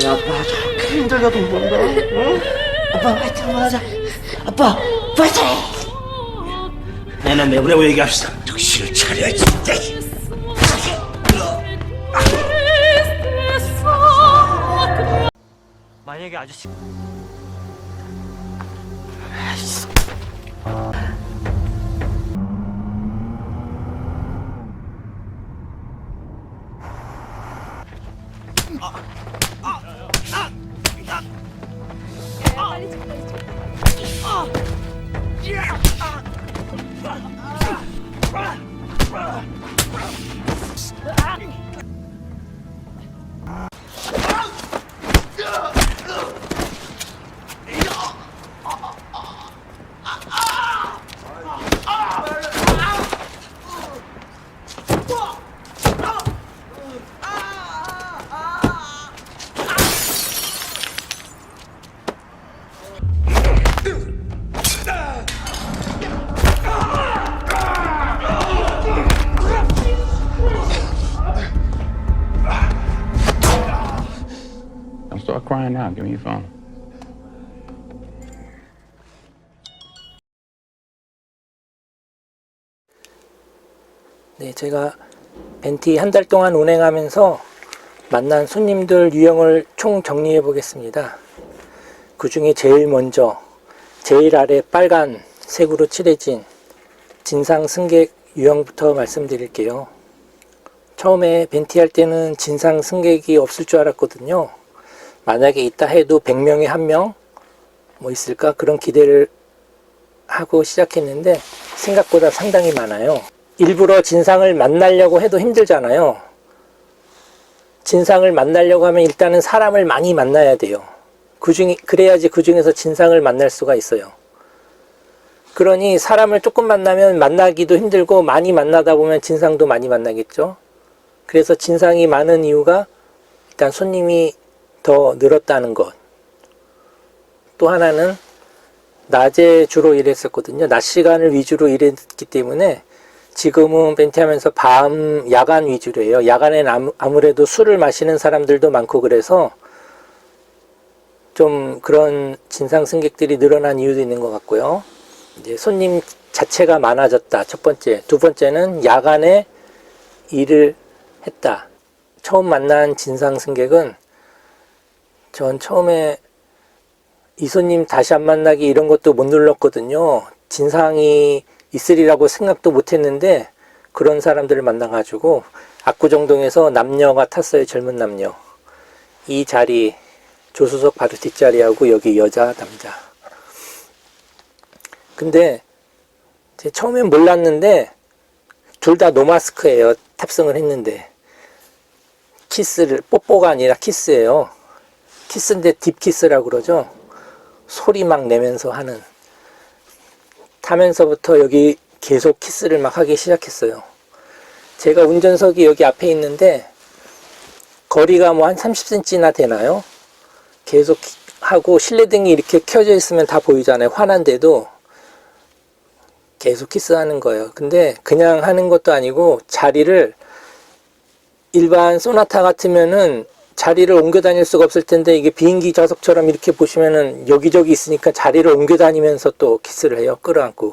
아니 아빠 저렇게 힘들게 돈 번다. 응? 아빠 화이팅 한번 하자. 아빠 화이팅! 내년 내보내고 얘기합시다. 정신을 차려야지 진짜. 만약에 아저씨 Don't 제가 벤티 한 달 동안 운행하면서 만난 손님들 유형을 총 정리해 보겠습니다. 그 중에 제일 먼저 제일 아래 빨간 색으로 칠해진 진상 승객 유형부터 말씀드릴게요. 처음에 벤티 할 때는 진상 승객이 없을 줄 알았거든요. 만약에 있다 해도 100명에 한 명 뭐 있을까 그런 기대를 하고 시작했는데 생각보다 상당히 많아요. 일부러 진상을 만나려고 해도 힘들잖아요. 진상을 만나려고 하면 일단은 사람을 많이 만나야 돼요. 그 중에, 그래야지 그 중에서 진상을 만날 수가 있어요. 그러니 사람을 조금 만나면 만나기도 힘들고 많이 만나다 보면 진상도 많이 만나겠죠. 그래서 진상이 많은 이유가 일단 손님이 더 늘었다는 것. 또 하나는 낮에 주로 일했었거든요. 낮 시간을 위주로 일했기 때문에 지금은 벤티하면서 밤 야간 위주로 해요. 야간엔 아무- 아무래도 술을 마시는 사람들도 많고 그래서 좀 그런 진상 승객들이 늘어난 이유도 있는 것 같고요. 이제 손님 자체가 많아졌다. 첫 번째. 두 번째는 야간에 일을 했다. 처음 만난 진상 승객은 전 처음에 이 손님 다시 안 만나기 이런 것도 못 눌렀거든요. 진상이 있으리라고 생각도 못 했는데 그런 사람들을 만나가지고 압구정동에서 남녀가 탔어요. 젊은 남녀. 이 자리 조수석 바로 뒷자리하고 여기 여자 남자. 근데 제 처음엔 몰랐는데 둘 다 노마스크예요. 탑승을 했는데 키스를 뽀뽀가 아니라 키스예요. 키스인데 딥키스라고 그러죠. 소리 막 내면서 하는 타면서부터 여기 계속 키스를 막 하기 시작했어요. 제가 운전석이 여기 앞에 있는데 거리가 뭐 한 30cm나 되나요? 계속 키- 하고 실내등이 이렇게 켜져 있으면 다 보이잖아요. 환한데도 계속 키스하는 거예요. 근데 그냥 하는 것도 아니고 자리를 일반 소나타 같으면은 자리를 옮겨 다닐 수가 없을 텐데 이게 비행기 좌석처럼 이렇게 보시면은 여기저기 있으니까 자리를 옮겨 다니면서 또 키스를 해요. 끌어안고.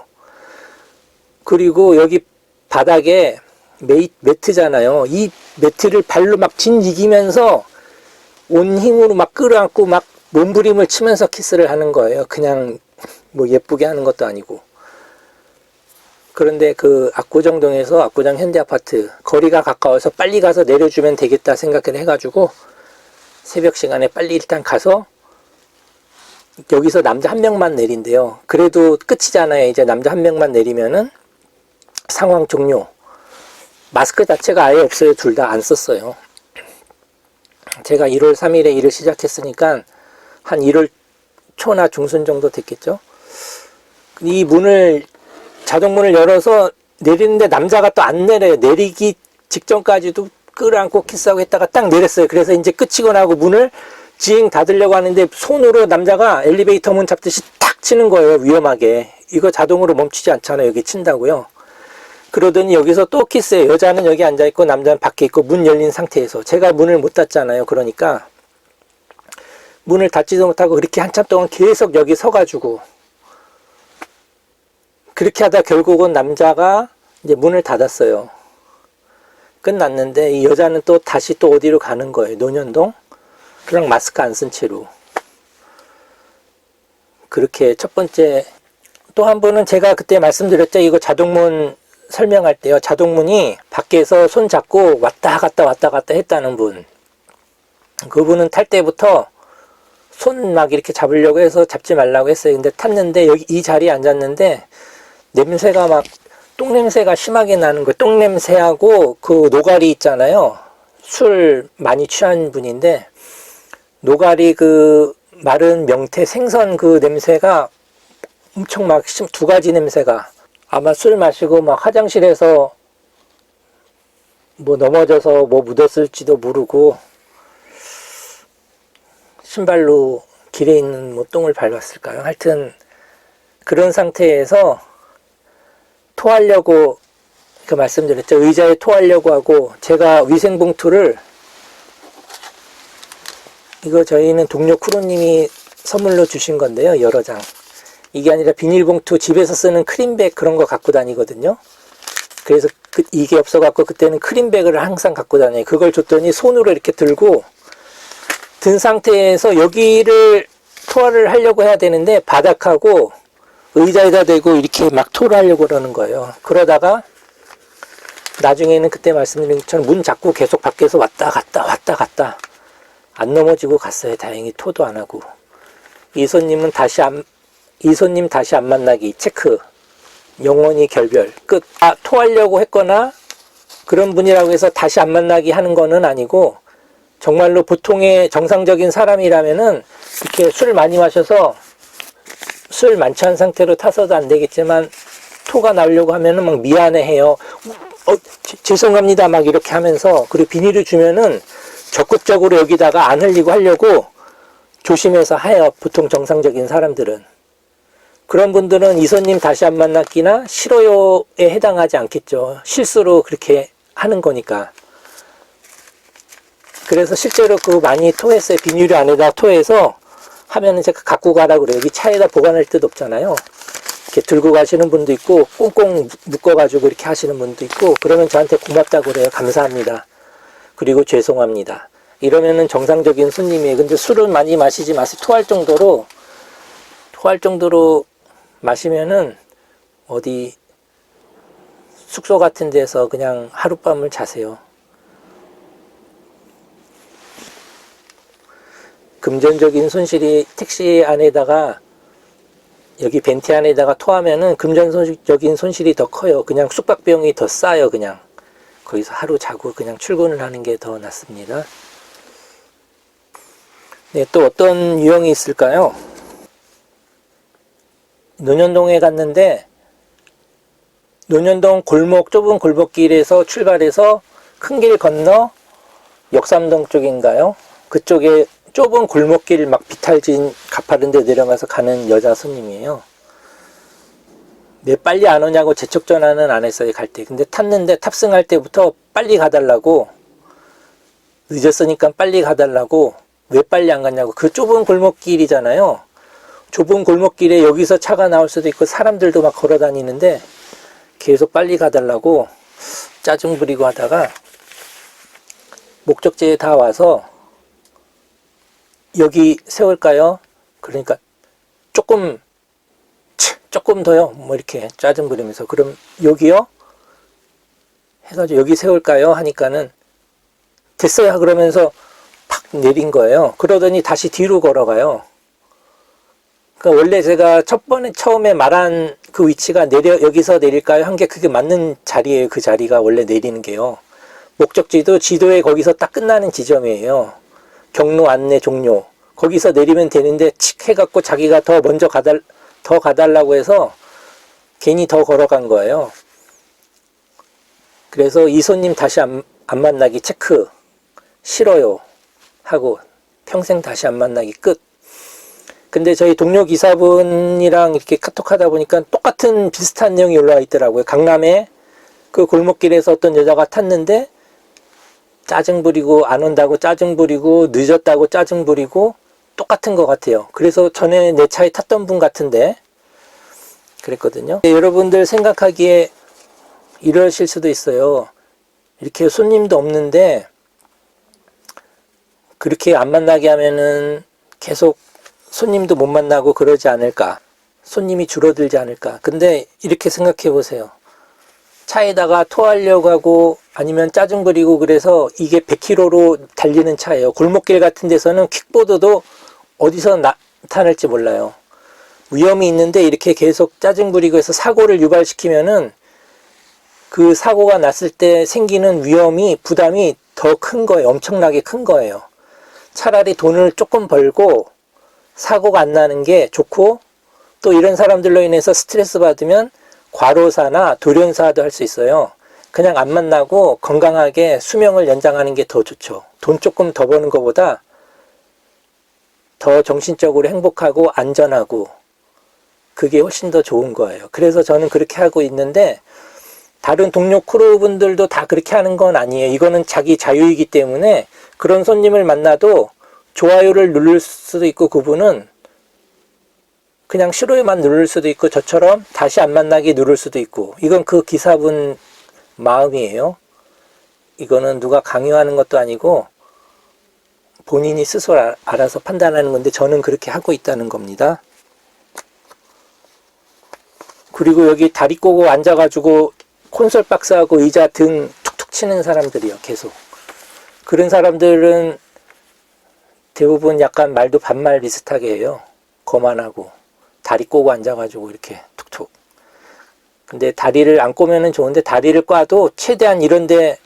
그리고 여기 바닥에 메이, 매트잖아요. 이 매트를 발로 막 진이기면서 온 힘으로 막 끌어안고 막 몸부림을 치면서 키스를 하는 거예요. 그냥 뭐 예쁘게 하는 것도 아니고. 그런데 그 압구정동에서 압구정 현대아파트 거리가 가까워서 빨리 가서 내려주면 되겠다 생각을 해가지고 새벽 시간에 빨리 일단 가서 여기서 남자 한 명만 내린대요. 그래도 끝이잖아요. 이제 남자 한 명만 내리면은 상황 종료. 마스크 자체가 아예 없어요. 둘 다 안 썼어요. 제가 1월 3일에 일을 시작했으니까 한 1월 초나 중순 정도 됐겠죠. 이 문을 자동문을 열어서 내리는데 남자가 또 안 내려요. 내리기 직전까지도 끌어안고 키스하고 했다가 딱 내렸어요. 그래서 이제 끝이고 나고 문을 지잉 닫으려고 하는데 손으로 남자가 엘리베이터 문 잡듯이 탁 치는 거예요. 위험하게. 이거 자동으로 멈추지 않잖아요. 여기 친다고요. 그러더니 여기서 또 키스해요. 여자는 여기 앉아있고 남자는 밖에 있고 문 열린 상태에서. 제가 문을 못 닫잖아요. 그러니까 문을 닫지도 못하고 그렇게 한참 동안 계속 여기 서가지고 그렇게 하다 결국은 남자가 이제 문을 닫았어요. 끝났는데 이 여자는 또 다시 또 어디로 가는 거예요. 논현동. 그냥 마스크 안 쓴 채로. 그렇게 첫 번째 또 한 분은 제가 그때 말씀드렸죠. 이거 자동문 설명할 때요. 자동문이 밖에서 손 잡고 왔다 갔다 왔다 갔다 했다는 분. 그분은 탈 때부터 손 막 이렇게 잡으려고 해서 잡지 말라고 했어요. 근데 탔는데 여기 이 자리에 앉았는데 냄새가 막 똥냄새가 심하게 나는 거예요. 똥냄새하고 그 노가리 있잖아요. 술 많이 취한 분인데 노가리 그 마른 명태 생선 그 냄새가 엄청 막 두 가지 냄새가 아마 술 마시고 막 화장실에서 뭐 넘어져서 뭐 묻었을지도 모르고 신발로 길에 있는 뭐 똥을 밟았을까요? 하여튼 그런 상태에서 토하려고 그 말씀드렸죠. 의자에 토하려고 하고 제가 위생봉투를 이거 저희는 동료 크루님이 선물로 주신 건데요. 여러 장. 이게 아니라 비닐봉투 집에서 쓰는 크림백 그런 거 갖고 다니거든요. 그래서 그- 이게 없어갖고 그때는 크림백을 항상 갖고 다녀요. 그걸 줬더니 손으로 이렇게 들고 든 상태에서 여기를 토화를 하려고 해야 되는데 바닥하고 의자에다 대고 이렇게 막 토를 하려고 그러는 거예요. 그러다가 나중에는 그때 말씀드린 것처럼 문 잡고 계속 밖에서 왔다 갔다 왔다 갔다 안 넘어지고 갔어요. 다행히 토도 안 하고. 이 손님은 다시 안, 이 손님 다시 안 만나기 체크. 영원히 결별 끝. 아, 토하려고 했거나 그런 분이라고 해서 다시 안 만나기 하는 거는 아니고 정말로 보통의 정상적인 사람이라면은 이렇게 술 많이 마셔서 술 만취한 상태로 타서도 안 되겠지만 토가 나오려고 하면은 막 미안해 해요. 어, 제- 죄송합니다. 막 이렇게 하면서 그리고 비닐을 주면은 적극적으로 여기다가 안 흘리고 하려고 조심해서 해요. 보통 정상적인 사람들은. 그런 분들은 이손님 다시 안 만났기나 싫어요에 해당하지 않겠죠. 실수로 그렇게 하는 거니까. 그래서 실제로 그 많이 토했어요. 비닐 안에다 토해서 하면은 제가 갖고 가라 그래요. 여기 차에다 보관할 데도 없잖아요. 이렇게 들고 가시는 분도 있고 꽁꽁 묶어가지고 이렇게 하시는 분도 있고 그러면 저한테 고맙다고 그래요. 감사합니다. 그리고 죄송합니다. 이러면은 정상적인 손님이에요. 근데 술은 많이 마시지 마세요. 토할 정도로 토할 정도로 마시면은 어디 숙소 같은 데서 그냥 하룻밤을 자세요. 금전적인 손실이 택시 안에다가 여기 벤티 안에다가 토하면은 금전적인 손실이 더 커요. 그냥 숙박비용이 더 싸요. 그냥 거기서 하루 자고 그냥 출근을 하는 게 더 낫습니다. 네, 또 어떤 유형이 있을까요? 논현동에 갔는데 논현동 골목 좁은 골목길에서 출발해서 큰 길 건너 역삼동 쪽인가요? 그쪽에 좁은 골목길 막 비탈진 가파른 데 내려가서 가는 여자 손님이에요. 왜 빨리 안 오냐고 재촉 전화는 안 했어요, 갈 때. 근데 탔는데 탑승할 때부터 빨리 가달라고 늦었으니까 빨리 가달라고 왜 빨리 안 갔냐고 그 좁은 골목길이잖아요. 좁은 골목길에 여기서 차가 나올 수도 있고 사람들도 막 걸어 다니는데 계속 빨리 가달라고 짜증 부리고 하다가 목적지에 다 와서 여기 세울까요? 그러니까 조금 치, 조금 더요. 뭐 이렇게 짜증 부리면서 그럼 여기요? 해가지고 여기 세울까요? 하니까는 됐어요. 그러면서 팍 내린 거예요. 그러더니 다시 뒤로 걸어가요. 그러니까 원래 제가 첫 번에 처음에 말한 그 위치가 내려 여기서 내릴까요? 한 게 그게 맞는 자리예요. 그 자리가 원래 내리는 게요. 목적지도 지도에 거기서 딱 끝나는 지점이에요. 경로 안내 종료. 거기서 내리면 되는데 칙 해갖고 자기가 더 먼저 가달 더 가달라고 해서 괜히 더 걸어간 거예요. 그래서 이 손님 다시 안, 안 만나기 체크 싫어요 하고 평생 다시 안 만나기 끝. 근데 저희 동료 기사분이랑 이렇게 카톡하다 보니까 똑같은 비슷한 내용이 올라와 있더라고요. 강남에 그 골목길에서 어떤 여자가 탔는데 짜증 부리고 안 온다고 짜증 부리고 늦었다고 짜증 부리고 똑같은 것 같아요. 그래서 전에 내 차에 탔던 분 같은데 그랬거든요. 네, 여러분들 생각하기에 이러실 수도 있어요. 이렇게 손님도 없는데 그렇게 안 만나게 하면은 계속 손님도 못 만나고 그러지 않을까. 손님이 줄어들지 않을까. 근데 이렇게 생각해 보세요. 차에다가 토하려고 하고 아니면 짜증 부리고 그래서 이게 100km로 달리는 차예요. 골목길 같은 데서는 퀵보드도 어디서 나타날지 몰라요. 위험이 있는데 이렇게 계속 짜증 부리고 해서 사고를 유발시키면은 그 사고가 났을 때 생기는 위험이 부담이 더 큰 거예요. 엄청나게 큰 거예요. 차라리 돈을 조금 벌고 사고가 안 나는 게 좋고 또 이런 사람들로 인해서 스트레스 받으면 과로사나 돌연사도 할 수 있어요. 그냥 안 만나고 건강하게 수명을 연장하는 게 더 좋죠. 돈 조금 더 버는 것보다 더 정신적으로 행복하고 안전하고 그게 훨씬 더 좋은 거예요. 그래서 저는 그렇게 하고 있는데 다른 동료 크루분들도 다 그렇게 하는 건 아니에요. 이거는 자기 자유이기 때문에 그런 손님을 만나도 좋아요를 누를 수도 있고 그분은 그냥 싫어요만 누를 수도 있고 저처럼 다시 안 만나게 누를 수도 있고 이건 그 기사분 마음이에요. 이거는 누가 강요하는 것도 아니고 본인이 스스로 알- 알아서 판단하는 건데 저는 그렇게 하고 있다는 겁니다. 그리고 여기 다리 꼬고 앉아가지고 콘솔 박스하고 의자 등 툭툭 치는 사람들이요, 계속. 그런 사람들은 대부분 약간 말도 반말 비슷하게 해요. 거만하고. 다리 꼬고 앉아가지고 이렇게 툭툭. 근데 다리를 안 꼬면은 좋은데 다리를 꽈도 최대한 이런데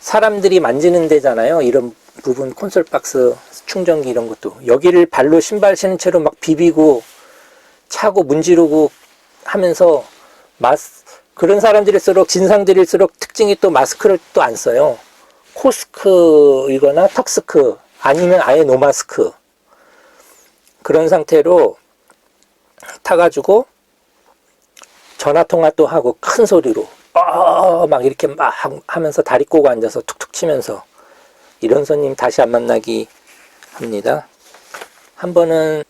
사람들이 만지는 데잖아요. 이런 부분 콘솔 박스 충전기 이런 것도 여기를 발로 신발 신은 채로 막 비비고 차고 문지르고 하면서 마스 그런 사람들일수록 진상들일수록 특징이 또 마스크를 또 안 써요. 코스크이거나 턱스크 아니면 아예 노마스크 그런 상태로 타가지고 전화 통화도 하고 큰 소리로 어, 막 이렇게 막 하면서 다리 꼬고 앉아서 툭툭 치면서 이런 손님 다시 안 만나기 합니다. 한 번은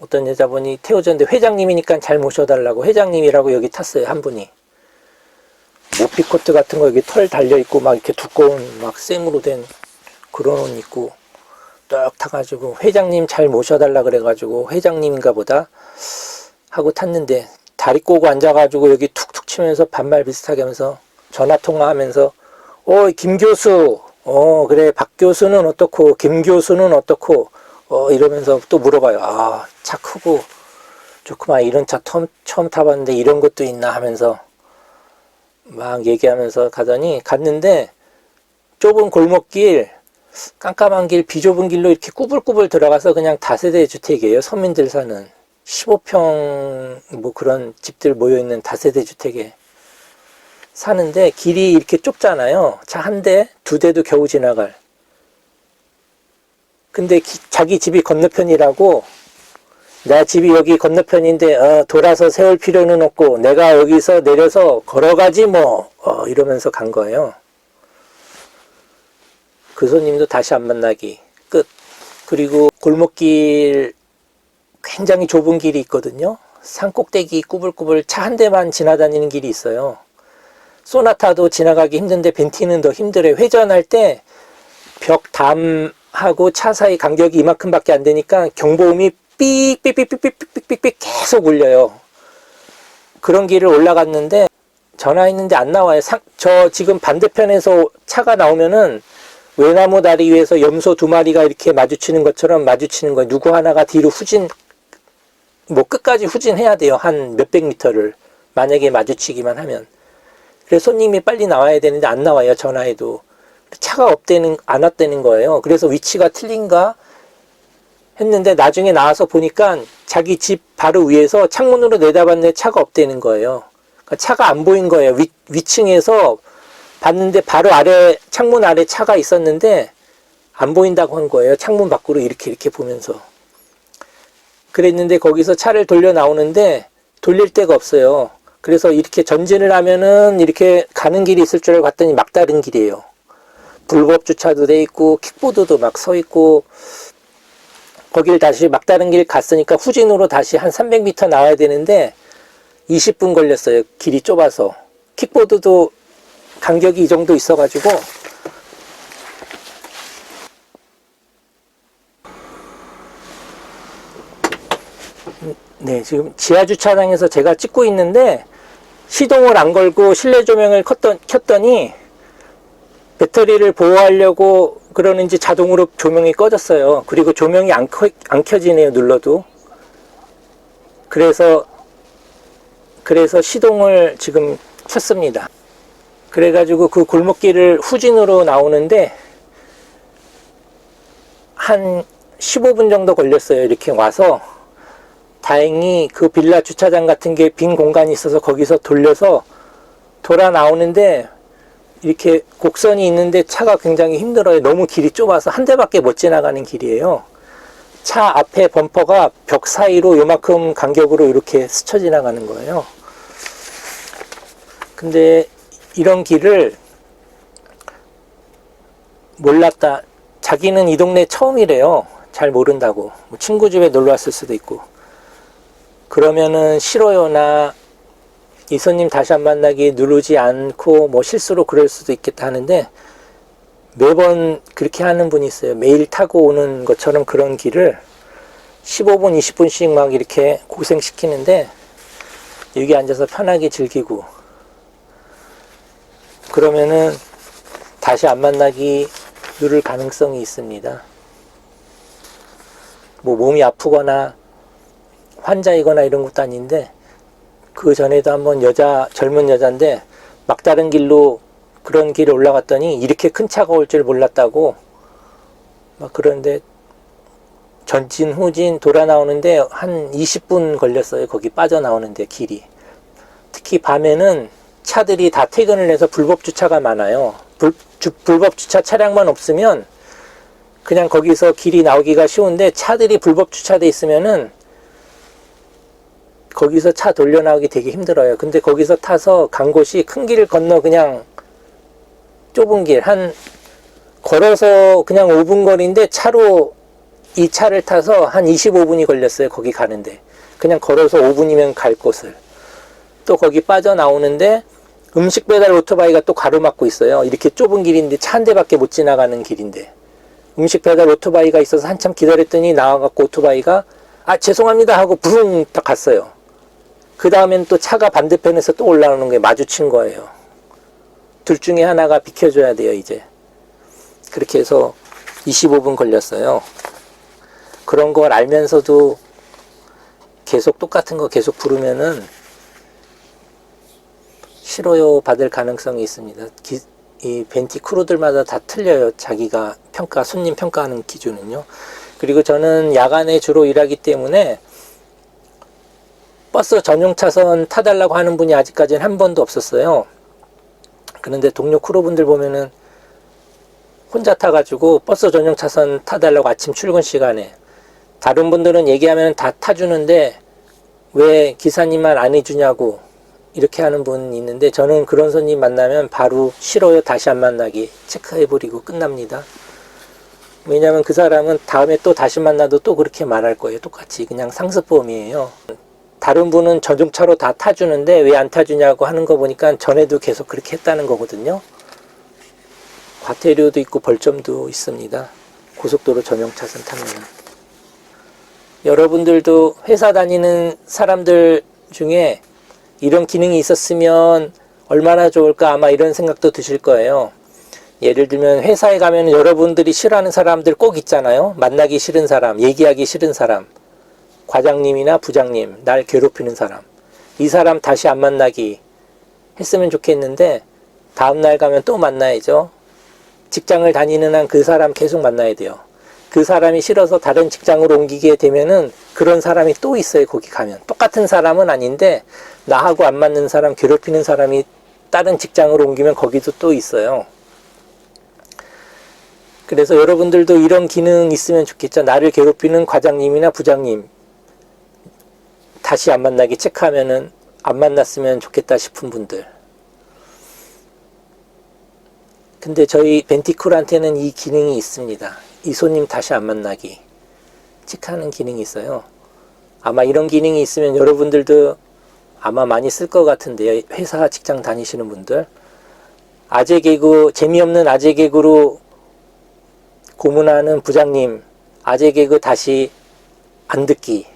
어떤 여자분이 태워줬는데 회장님이니까 잘 모셔달라고 회장님이라고 여기 탔어요 한 분이 모피코트 같은 거 여기 털 달려 있고 막 이렇게 두꺼운 막 생으로 된 그런 옷 입고 딱 타가지고 회장님 잘 모셔달라 그래가지고 회장님인가 보다 하고 탔는데 다리 꼬고 앉아가지고 여기 툭툭 치면서 반말 비슷하게 하면서 전화 통화하면서 어 김 교수 어 그래. 박 교수는 어떻고? 김 교수는 어떻고? 어 이러면서 또 물어봐요 아 차 크고 좋구만. 이런 차 처음, 처음 타봤는데 이런 것도 있나? 하면서 막 얘기하면서 가더니 갔는데 좁은 골목길 깜깜한 길 비좁은 길로 이렇게 꾸불꾸불 들어가서 그냥 다세대 주택이에요 서민들 사는 15평 뭐 그런 집들 모여 있는 다세대 주택에 사는데 길이 이렇게 좁잖아요. 차 한 대, 두 대도 겨우 지나갈. 근데 기- 자기 집이 건너편이라고 나 집이 여기 건너편인데 어, 돌아서 세울 필요는 없고 내가 여기서 내려서 걸어가지 뭐 어, 이러면서 간 거예요. 그 손님도 다시 안 만나기 끝. 그리고 골목길 굉장히 좁은 길이 있거든요. 산 꼭대기 꾸불꾸불 차 한 대만 지나다니는 길이 있어요. 소나타도 지나가기 힘든데 벤티는 더 힘들어요. 회전할 때 벽 담하고 차 사이 간격이 이만큼밖에 안 되니까 경보음이 삑삑삑삑삑삑삑삑 계속 울려요. 그런 길을 올라갔는데 전화했는데 안 나와요. 상- 저 지금 반대편에서 차가 나오면은 외나무 다리 위에서 염소 두 마리가 이렇게 마주치는 것처럼 마주치는 거예요. 누구 하나가 뒤로 후진 뭐 끝까지 후진해야 돼요. 한 몇백 미터를 만약에 마주치기만 하면. 그래서 손님이 빨리 나와야 되는데 안 나와요. 전화해도 차가 없대는 안 왔다는 거예요. 그래서 위치가 틀린가 했는데 나중에 나와서 보니까 자기 집 바로 위에서 창문으로 내다봤는데 차가 없다는 거예요. 그러니까 차가 안 보인 거예요. 위, 위층에서 봤는데 바로 아래 창문 아래 차가 있었는데 안 보인다고 한 거예요. 창문 밖으로 이렇게 이렇게 보면서. 그랬는데 거기서 차를 돌려 나오는데 돌릴 데가 없어요. 그래서 이렇게 전진을 하면은 이렇게 가는 길이 있을 줄 알고 갔더니 막다른 길이에요. 불법 주차도 돼 있고 킥보드도 막 서 있고 거길 다시 막다른 길 갔으니까 후진으로 다시 한 300m 나와야 되는데 20분 걸렸어요. 길이 좁아서. 킥보드도 간격이 이 정도 있어가지고 네, 지금 지하 주차장에서 제가 찍고 있는데 시동을 안 걸고 실내 조명을 켰던, 켰더니 배터리를 보호하려고 그러는지 자동으로 조명이 꺼졌어요. 그리고 조명이 안, 켜, 안 켜지네요, 눌러도. 그래서, 그래서 시동을 지금 켰습니다. 그래가지고 그 골목길을 후진으로 나오는데 한 15분 정도 걸렸어요. 이렇게 와서 다행히 그 빌라 주차장 같은 게 빈 공간이 있어서 거기서 돌려서 돌아 나오는데 이렇게 곡선이 있는데 차가 굉장히 힘들어요. 너무 길이 좁아서 한 대밖에 못 지나가는 길이에요. 차 앞에 범퍼가 벽 사이로 요만큼 간격으로 이렇게 스쳐 지나가는 거예요. 근데 이런 길을 몰랐다. 자기는 이 동네 처음이래요. 잘 모른다고. 뭐 친구 집에 놀러 왔을 수도 있고. 그러면은 싫어요나 이 손님 다시 안 만나기 누르지 않고 뭐 실수로 그럴 수도 있겠다 하는데 매번 그렇게 하는 분이 있어요. 매일 타고 오는 것처럼 그런 길을 15분, 20분씩 막 이렇게 고생시키는데 여기 앉아서 편하게 즐기고 그러면은 다시 안 만나기 누를 가능성이 있습니다. 뭐 몸이 아프거나 환자이거나 이런 것도 아닌데 그 전에도 한번 여자 젊은 여자인데 막다른 길로 그런 길에 올라갔더니 이렇게 큰 차가 올 줄 몰랐다고 막 그런데 전진 후진 돌아 나오는데 한 20분 걸렸어요 거기 빠져나오는데 길이 특히 밤에는 차들이 다 퇴근을 해서 불법 주차가 많아요 불, 주, 불법 주차 차량만 없으면 그냥 거기서 길이 나오기가 쉬운데 차들이 불법 주차돼 있으면은 거기서 차 돌려 나오기 되게 힘들어요. 근데 거기서 타서 간 곳이 큰 길을 건너 그냥 좁은 길, 한, 걸어서 그냥 5분 거리인데 차로 이 차를 타서 한 25분이 걸렸어요. 거기 가는데. 그냥 걸어서 5분이면 갈 곳을. 또 거기 빠져나오는데 음식 배달 오토바이가 또 가로막고 있어요. 이렇게 좁은 길인데 차 한 대밖에 못 지나가는 길인데. 음식 배달 오토바이가 있어서 한참 기다렸더니 나와갖고 오토바이가 아, 죄송합니다 하고 부릉 딱 갔어요. 그 다음엔 또 차가 반대편에서 또 올라오는 게 마주친 거예요. 둘 중에 하나가 비켜줘야 돼요, 이제. 그렇게 해서 25분 걸렸어요. 그런 걸 알면서도 계속 똑같은 거 계속 부르면은 싫어요 받을 가능성이 있습니다. 기, 이 벤티 크루들마다 다 틀려요. 자기가 평가, 손님 평가하는 기준은요. 그리고 저는 야간에 주로 일하기 때문에 버스 전용 차선 타달라고 하는 분이 아직까지는 한 번도 없었어요. 그런데 동료 크루분들 보면은 혼자 타가지고 버스 전용 차선 타달라고 아침 출근 시간에 다른 분들은 얘기하면 다 타주는데 왜 기사님만 안 해주냐고 이렇게 하는 분이 있는데 저는 그런 손님 만나면 바로 싫어요 다시 안 만나기 체크해버리고 끝납니다. 왜냐면 그 사람은 다음에 또 다시 만나도 또 그렇게 말할 거예요. 똑같이 그냥 상습범이에요. 다른 분은 전용차로 다 타주는데 왜 안 타주냐고 하는 거 보니까 전에도 계속 그렇게 했다는 거거든요. 과태료도 있고 벌점도 있습니다. 고속도로 전용 차선 타면. 여러분들도 회사 다니는 사람들 중에 이런 기능이 있었으면 얼마나 좋을까 아마 이런 생각도 드실 거예요. 예를 들면 회사에 가면 여러분들이 싫어하는 사람들 꼭 있잖아요. 만나기 싫은 사람, 얘기하기 싫은 사람. 과장님이나 부장님, 날 괴롭히는 사람. 이 사람 다시 안 만나기 했으면 좋겠는데 다음날 가면 또 만나야죠. 직장을 다니는 한 그 사람 계속 만나야 돼요. 그 사람이 싫어서 다른 직장으로 옮기게 되면은 그런 사람이 또 있어요. 거기 가면 똑같은 사람은 아닌데 나하고 안 맞는 사람 괴롭히는 사람이 다른 직장으로 옮기면 거기도 또 있어요. 그래서 여러분들도 이런 기능 있으면 좋겠죠. 나를 괴롭히는 과장님이나 부장님 다시 안 만나게 체크하면은 안 만났으면 좋겠다 싶은 분들. 근데 저희 벤티쿨한테는 이 기능이 있습니다. 이 손님 다시 안 만나기. 체크하는 기능이 있어요. 아마 이런 기능이 있으면 여러분들도 아마 많이 쓸 것 같은데요. 회사 직장 다니시는 분들. 아재 개그, 재미없는 아재 개그로 고문하는 부장님, 아재 개그 다시 안 듣기,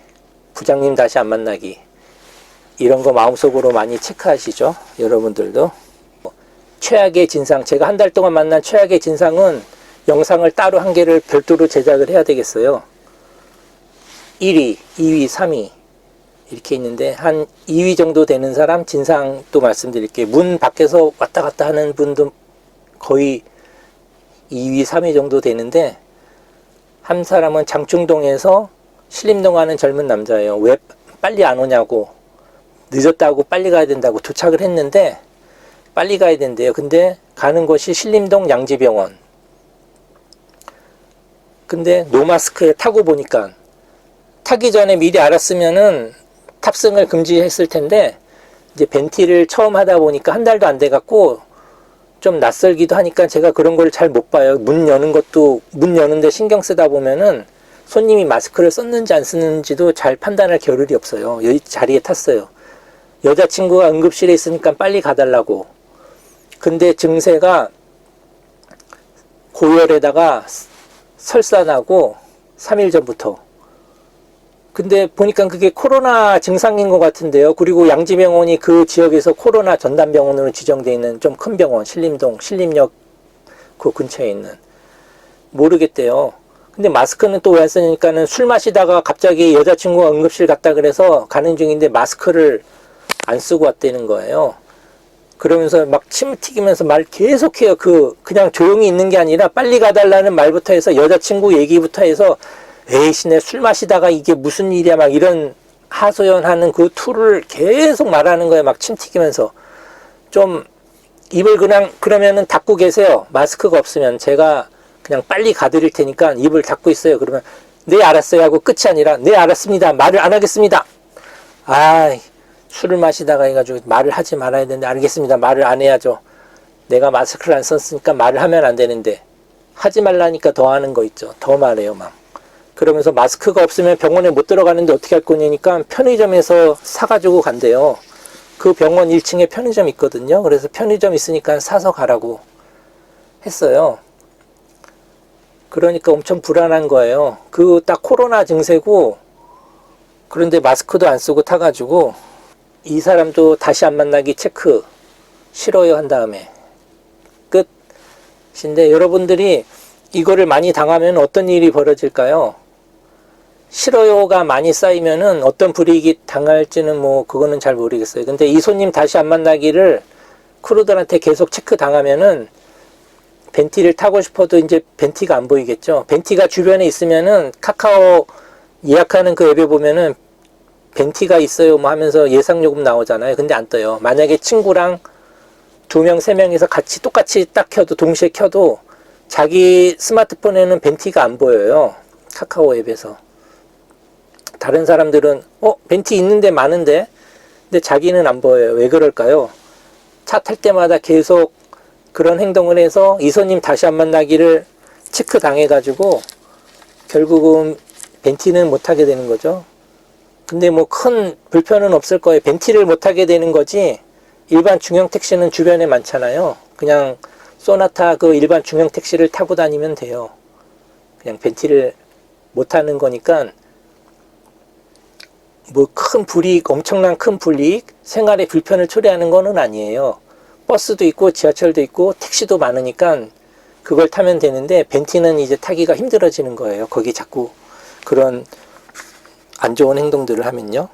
부장님 다시 안 만나기. 이런 거 마음속으로 많이 체크하시죠? 여러분들도. 최악의 진상, 제가 한 달 동안 만난 최악의 진상은 영상을 따로 한 개를 별도로 제작을 해야 되겠어요. 1위, 2위, 3위. 이렇게 있는데, 한 2위 정도 되는 사람, 진상도 말씀드릴게요. 문 밖에서 왔다 갔다 하는 분도 거의 2위, 3위 정도 되는데, 한 사람은 장충동에서 신림동 가는 젊은 남자예요. 왜 빨리 안 오냐고. 늦었다고 빨리 가야 된다고 도착을 했는데, 빨리 가야 된대요. 근데 가는 곳이 신림동 양지병원. 근데 노마스크에 타고 보니까 타기 전에 미리 알았으면은 탑승을 금지했을 텐데 이제 벤티를 처음 하다 보니까 한 달도 안 돼 갖고 좀 낯설기도 하니까 제가 그런 걸 잘 못 봐요. 문 여는 것도 문 여는데 신경 쓰다 보면은 손님이 마스크를 썼는지 안 썼는지도 잘 판단할 겨를이 없어요. 여기 자리에 탔어요. 여자친구가 응급실에 있으니까 빨리 가달라고. 근데 증세가 고열에다가 설사나고 3일 전부터. 근데 보니까 그게 코로나 증상인 것 같은데요. 그리고 양지병원이 그 지역에서 코로나 전담병원으로 지정되어 있는 좀 큰 병원, 신림동, 신림역 그 근처에 있는. 모르겠대요. 근데 마스크는 또 왜 안 쓰니까는 술 마시다가 갑자기 여자친구가 응급실 갔다 그래서 가는 중인데 마스크를 안 쓰고 왔다는 거예요. 그러면서 막 침 튀기면서 말 계속해요. 그 그냥 조용히 있는 게 아니라 빨리 가달라는 말부터 해서 여자친구 얘기부터 해서 내술 마시다가 이게 무슨 일이야 막 이런 하소연하는 그 투를 계속 말하는 거예요. 막침 튀기면서 좀 입을 그냥 그러면은 닫고 계세요. 마스크가 없으면 제가 그냥 빨리 가드릴 테니까 입을 닫고 있어요. 그러면 네 알았어요 하고 끝이 아니라 네 알았습니다. 말을 안 하겠습니다. 아이 술을 마시다가 해가지고 말을 하지 말아야 되는데 알겠습니다. 말을 안 해야죠. 내가 마스크를 안 썼으니까 말을 하면 안 되는데 하지 말라니까 더 하는 거 있죠. 더 말해요, 막. 그러면서 마스크가 없으면 병원에 못 들어가는데 어떻게 할 거냐니까 편의점에서 사가지고 간대요. 그 병원 1층에 편의점 있거든요. 그래서 편의점 있으니까 사서 가라고 했어요. 그러니까 엄청 불안한 거예요. 그 딱 코로나 증세고 그런데 마스크도 안 쓰고 타가지고 이 사람도 다시 안 만나기 체크 싫어요 한 다음에 끝인데 여러분들이 이거를 많이 당하면 어떤 일이 벌어질까요? 싫어요가 많이 쌓이면은 어떤 불이익이 당할지는 뭐 그거는 잘 모르겠어요. 근데 이 손님 다시 안 만나기를 크루들한테 계속 체크 당하면은 벤티를 타고 싶어도 이제 벤티가 안 보이겠죠. 벤티가 주변에 있으면은 카카오 예약하는 그 앱에 보면은 벤티가 있어요 뭐 하면서 예상 요금 나오잖아요. 근데 안 떠요. 만약에 친구랑 두 명, 세 명이서 같이 똑같이 딱 켜도 동시에 켜도 자기 스마트폰에는 벤티가 안 보여요. 카카오 앱에서. 다른 사람들은 어 벤티 있는데 많은데 근데 자기는 안 보여요. 왜 그럴까요? 차 탈 때마다 계속 그런 행동을 해서 이 손님 다시 안 만나기를 체크 당해가지고 결국은 벤티는 못 하게 되는 거죠. 근데 뭐 큰 불편은 없을 거예요. 벤티를 못 하게 되는 거지. 일반 중형 택시는 주변에 많잖아요. 그냥 소나타 그 일반 중형 택시를 타고 다니면 돼요. 그냥 벤티를 못 하는 거니까 뭐 큰 불이익, 엄청난 큰 불이익, 생활에 불편을 초래하는 거는 아니에요. 버스도 있고 지하철도 있고 택시도 많으니까 그걸 타면 되는데 벤티는 이제 타기가 힘들어지는 거예요. 거기 자꾸 그런 안 좋은 행동들을 하면요.